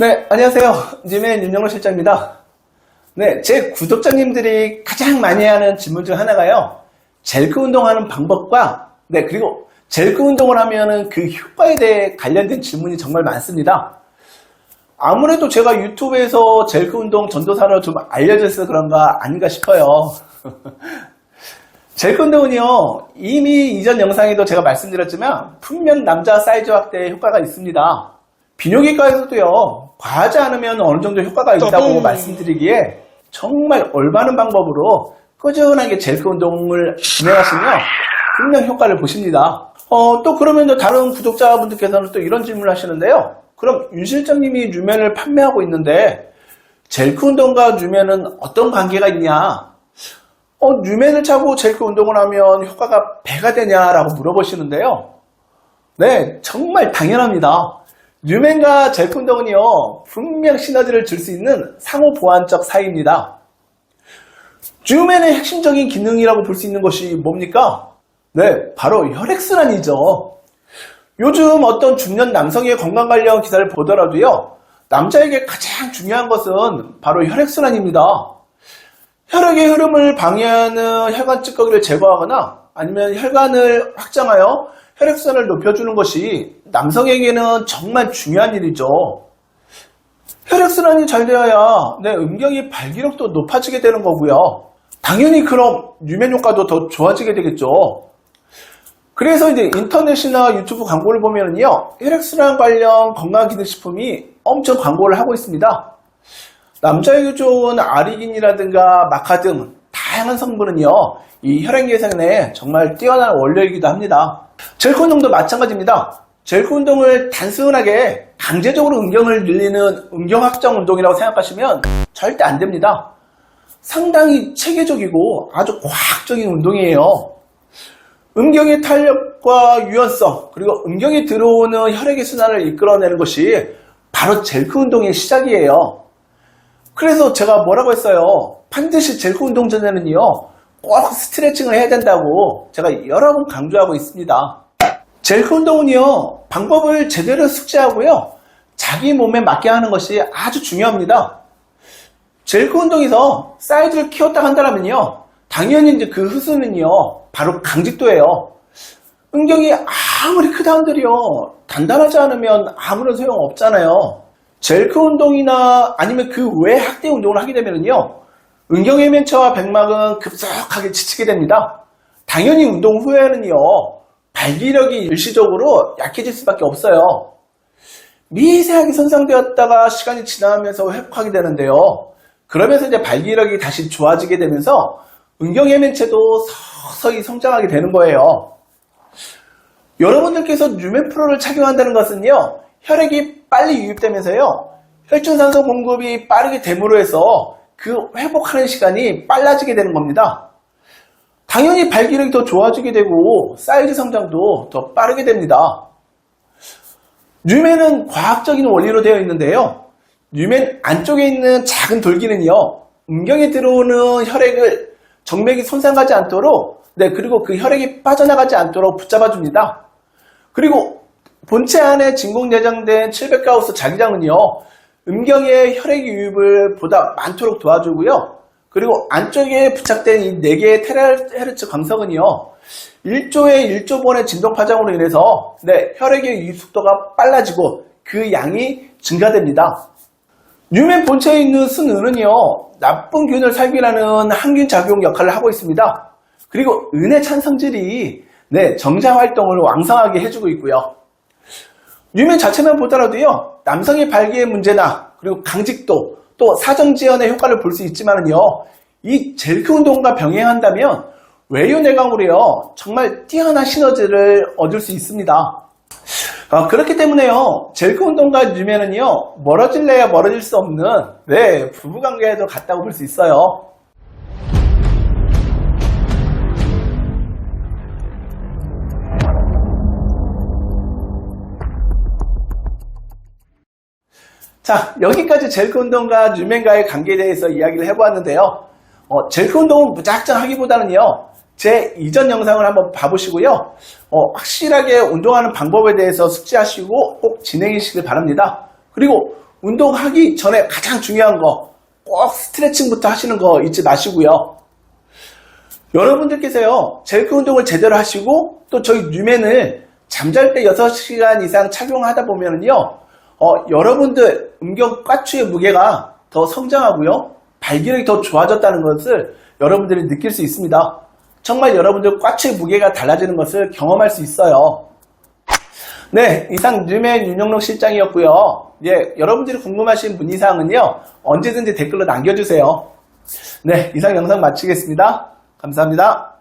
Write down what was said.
네, 안녕하세요. 님의 윤영로 실장입니다. 네, 제 구독자님들이 가장 많이 하는 질문 중 하나가요. 젤크 운동하는 방법과, 네, 그리고 젤크 운동을 하면은 그 효과에 대해 관련된 질문이 정말 많습니다. 아무래도 제가 유튜브에서 젤크 운동 전도사로 좀 알려져서 그런가 아닌가 싶어요. 젤크 운동은요, 이미 이전 영상에도 제가 말씀드렸지만, 분명 남자 사이즈 확대에 효과가 있습니다. 비뇨기과에서도요, 과하지 않으면 어느 정도 효과가 있다고 또봉. 말씀드리기에, 정말 올바른 방법으로 꾸준하게 젤크 운동을 진행하시면 분명 효과를 보십니다. 어, 또 그러면 또 다른 구독자분들께서는 또 이런 질문을 하시는데요. 그럼 윤 실장님이 뉴맨을 판매하고 있는데, 젤크 운동과 뉴맨은 어떤 관계가 있냐? 어, 뉴맨을 차고 젤크 운동을 하면 효과가 배가 되냐라고 물어보시는데요. 네, 정말 당연합니다. 뉴맨과 젤크 운동은요, 분명 시너지를 줄 수 있는 상호 보완적 사이입니다. 뉴맨의 핵심적인 기능이라고 볼 수 있는 것이 뭡니까? 네, 바로 혈액순환이죠. 요즘 어떤 중년 남성의 건강 관련 기사를 보더라도요, 남자에게 가장 중요한 것은 바로 혈액순환입니다. 혈액의 흐름을 방해하는 혈관 찌꺼기를 제거하거나 아니면 혈관을 확장하여 혈액순환을 높여주는 것이 남성에게는 정말 중요한 일이죠. 혈액순환이 잘 되어야 내 음경이 발기력도 높아지게 되는 거고요. 당연히 그럼 유면 효과도 더 좋아지게 되겠죠. 그래서 이제 인터넷이나 유튜브 광고를 보면은요, 혈액순환 관련 건강기능식품이 엄청 광고를 하고 있습니다. 남자에게 좋은 아리긴이라든가 마카 등 다양한 성분은요, 이 혈액 예산에 정말 뛰어난 원료이기도 합니다. 젤크 운동도 마찬가지입니다. 젤크 운동을 단순하게 강제적으로 음경을 늘리는 음경 확장 운동이라고 생각하시면 절대 안 됩니다. 상당히 체계적이고 아주 과학적인 운동이에요. 음경의 탄력과 유연성, 그리고 음경에 들어오는 혈액의 순환을 이끌어내는 것이 바로 젤크 운동의 시작이에요. 그래서 제가 뭐라고 했어요? 반드시 젤크 운동 전에는요, 꼭 스트레칭을 해야 된다고 제가 여러 번 강조하고 있습니다. 젤크 운동은요, 방법을 제대로 숙지하고요, 자기 몸에 맞게 하는 것이 아주 중요합니다. 젤크 운동에서 사이즈를 키웠다 한다면요, 당연히 이제 그 흡수는요, 바로 강직도예요. 음경이 아무리 크다 한들요, 단단하지 않으면 아무런 소용 없잖아요. 젤크 운동이나 아니면 그 외 학대 운동을 하게 되면요, 음경해면체와 백막은 급속하게 지치게 됩니다. 당연히 운동 후에는요, 발기력이 일시적으로 약해질 수밖에 없어요. 미세하게 손상되었다가 시간이 지나면서 회복하게 되는데요. 그러면서 이제 발기력이 다시 좋아지게 되면서 음경해면체도 서서히 성장하게 되는 거예요. 여러분들께서 뉴멘 프로를 착용한다는 것은요, 혈액이 빨리 유입되면서요, 혈중산소 공급이 빠르게 됨으로 해서 그 회복하는 시간이 빨라지게 되는 겁니다. 당연히 발기력이 더 좋아지게 되고, 사이즈 성장도 더 빠르게 됩니다. 뉴멘은 과학적인 원리로 되어 있는데요. 뉴멘 안쪽에 있는 작은 돌기는요, 음경에 들어오는 혈액을 정맥이 손상하지 않도록, 네, 그리고 그 혈액이 빠져나가지 않도록 붙잡아 줍니다. 그리고 본체 안에 진공 내장된 700가우스 자기장은요, 음경의 혈액 유입을 보다 많도록 도와주고요. 그리고 안쪽에 부착된 이 4개의 테라헤르츠 광석은요, 1조의 1조 번의 진동 파장으로 인해서 네, 혈액의 유입 속도가 빨라지고 그 양이 증가됩니다. 뉴멘 본체에 있는 순은은요, 나쁜 균을 살균하는 항균 작용 역할을 하고 있습니다. 그리고 은의 찬 성질이 네, 정자 활동을 왕성하게 해주고 있고요. 뉴멘 자체만 보더라도요, 남성의 발기의 문제나 그리고 강직도 또 사정 지연의 효과를 볼 수 있지만은요, 이 젤크 운동과 병행한다면 외유 내강으로요, 정말 뛰어난 시너지를 얻을 수 있습니다. 아, 그렇기 때문에요, 젤크 운동과 뉴멘은요, 멀어질래야 멀어질 수 없는, 네, 부부관계에도 같다고 볼 수 있어요. 자, 여기까지 젤크 운동과 뉴멘과의 관계에 대해서 이야기를 해보았는데요. 어, 젤크 운동은 무작정 하기보다는요, 제 이전 영상을 한번 봐보시고요. 어, 확실하게 운동하는 방법에 대해서 숙지하시고 꼭 진행해 주시길 바랍니다. 그리고 운동하기 전에 가장 중요한 거, 꼭 스트레칭부터 하시는 거 잊지 마시고요. 여러분들께서요, 젤크 운동을 제대로 하시고, 또 저희 뉴맨을 잠잘 때 6시간 이상 착용하다 보면요, 어, 여러분들 음경 과추의 무게가 더 성장하고요, 발기력이 더 좋아졌다는 것을 여러분들이 느낄 수 있습니다. 정말 여러분들 과추의 무게가 달라지는 것을 경험할 수 있어요. 네, 이상 뉴맨 윤영록 실장이었고요. 예, 여러분들이 궁금하신 문의사항은요, 언제든지 댓글로 남겨주세요. 네, 이상 영상 마치겠습니다. 감사합니다.